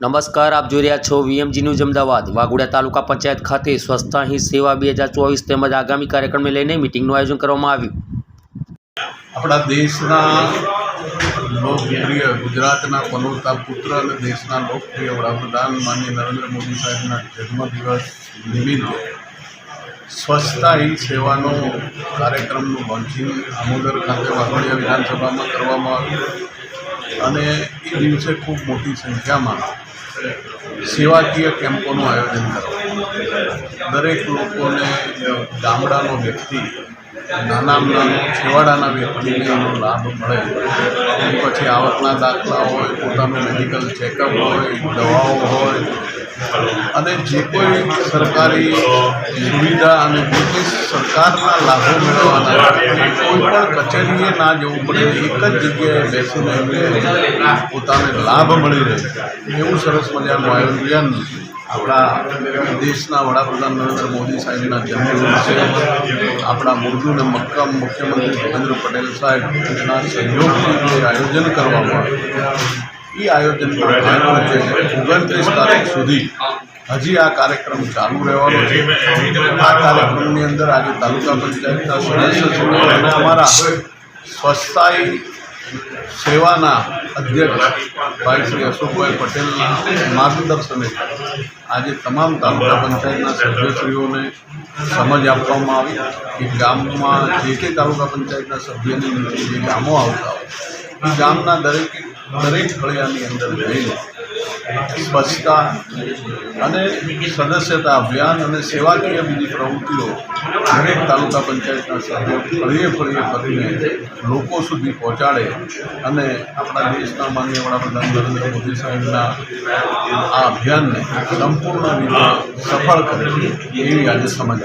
નમસ્કાર, આપ જોઈ રહ્યા છો વીએમજી ન્યૂઝ અમદાવાદ. વાઘોડિયા તાલુકા પંચાયત ખાતે સ્વચ્છતા હી સેવા બે હજાર ચોવીસ તેમજ આગામી કાર્યક્રમને લઈને મિટિંગનું આયોજન કરવામાં આવ્યું. આપણા દેશના લોકપ્રિય, ગુજરાતના પનોતા પુત્ર અને દેશના લોકપ્રિય વડાપ્રધાન માન્ય નરેન્દ્ર મોદી સાહેબના જન્મદિવસ નિમિત્તે સ્વચ્છતા હી સેવાનો કાર્યક્રમનું લોન્ચિંગ આમોદર ખાતે વાઘોડિયા વિધાનસભામાં કરવામાં આવ્યું. અને એ દિવસે ખૂબ મોટી સંખ્યામાં સેવાકીય કેમ્પોનું આયોજન કરવામાં દરેક લોકોને ગામડાનો વ્યક્તિ નાનામાં નાનો છેવાડાના વ્યક્તિને એનો લાભ મળે. પછી આવકના દાખલા હોય, પોતાનું મેડિકલ ચેકઅપ હોય, દવાઓ હોય અને જે કોઈ સરકારી સુવિધા અને જે કોઈ સરકારના લાભો મેળવવાના કોઈ પણ કચેરીએ ના જવું પડે, એક જ જગ્યાએ બેસીને એમને પોતાને લાભ મળી રહે. એવું સરસ મજાનું આયોજન આપણા દેશના વડાપ્રધાન નરેન્દ્ર મોદી સાહેબના જન્મદિવસે આપણા મુર્દુ અને મક્કમ મુખ્યમંત્રી ભૂપેન્દ્ર પટેલ સાહેબના સહયોગથી જે આયોજન કરવામાં આવ્યું. એ આયોજન ઓગણત્રીસ તારીખ સુધી હજી આ કાર્યક્રમ ચાલુ રહેવાનો છે. આ કાર્યક્રમની અંદર આજે તાલુકા પંચાયતના સદસ્યશ્રીઓ અને અમારા સ્વચ્છતાઈ સેવાના અધ્યક્ષ ભાઈ શ્રી અશોકભાઈ પટેલના માર્ગદર્શને આજે તમામ તાલુકા પંચાયતના સભ્યશ્રીઓને સમજ આપવામાં આવી કે ગામમાં જે તે તાલુકા પંચાયતના સભ્યની નીચે જે ગામો આવતા હોય એ ગામના દરેક દરેક ફળિયાની અંદર જઈને સ્વચ્છતા અને સદસ્યતા અભિયાન અને સેવાકીય બીજી પ્રવૃત્તિઓ દરેક તાલુકા પંચાયતના સભ્યો ફળીએ ફળીએ ફરીને લોકો સુધી પહોંચાડે અને આપણા દેશના માનનીય વડાપ્રધાન નરેન્દ્ર મોદી સાહેબના આ અભિયાનને સંપૂર્ણ રીતે સફળ કરે એવી આજે સમજ.